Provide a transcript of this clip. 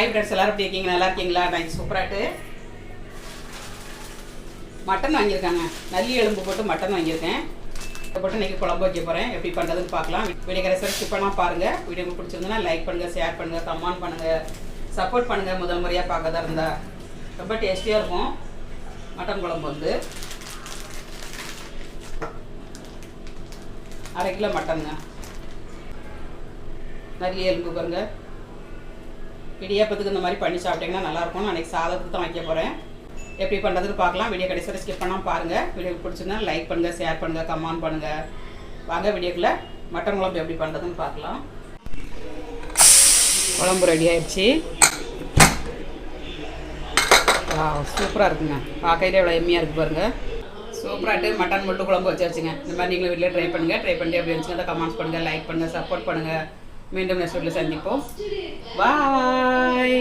Hi friends எல்லாரும் எப்படி இருக்கீங்க? நல்லா இருக்கீங்களா? நான் சூப்பராட்டு மட்டன் வாங்கியிருக்காங்க. நல்லி எலும்பு போட்டு மட்டன் வாங்கியிருக்கேன். இதை போட்டு இன்றைக்கி குழம்பு வைக்க போகிறேன் எப்படி பண்ணுறதுன்னு பார்க்கலாம். வீடியோ கடைசி ஸ்கிப் பாருங்கள் வீடியோ உங்களுக்கு பிடிச்சிருந்ததுன்னா லைக் பண்ணுங்கள் ஷேர் பண்ணுங்கள் கமெண்ட் பண்ணுங்கள் சப்போர்ட் பண்ணுங்கள் முதல் முறையாக பார்க்கறதா இருந்தால் ரொம்ப டேஸ்டியாக இருக்கும். மட்டன் குழம்பு வந்து. அரை கிலோ மட்டனுங்க நல்லி எலும்பு பாருங்கள் இடியாப்பத்துக்கு இந்த மாதிரி பண்ணி சாப்பிட்டீங்கன்னா நல்லாயிருக்கும் நான் அன்றைக்கி சாதத்துக்கு தான் வைக்க போகிறேன் எப்படி பண்ணுறதுன்னு பார்க்கலாம். வீடியோ கடைசி வரை ஸ்கிப் பண்ணாமல் பாருங்கள் வீடியோ பிடிச்சிருந்தா லைக் பண்ணுங்கள் ஷேர் பண்ணுங்கள் கமெண்ட் பண்ணுங்கள் வாங்க வீடியோக்குள்ளே மட்டன் குழம்பு எப்படி பண்ணுறதுன்னு பார்க்கலாம். குழம்பு ரெடி ஆயிடுச்சு. சூப்பராக இருக்குங்க. பார்க்கையில எவ்வளோ எம்மியாக இருக்குது பாருங்கள் சூப்பராகிட்டு மட்டன் மட்டும் குழம்பு வச்சாச்சுங்க. இந்த மாதிரி நீங்களும் வீட்டில் ட்ரை பண்ணுங்கள் ட்ரை பண்ணி அப்படி இருந்துச்சுன்னா கமெண்ட்ஸ் பண்ணுங்கள் லைக் பண்ணுங்கள் சப்போர்ட் பண்ணுங்கள் വീണ്ടും നെക്സ്റ്റ് സന്ധിപ്പോ ബായ്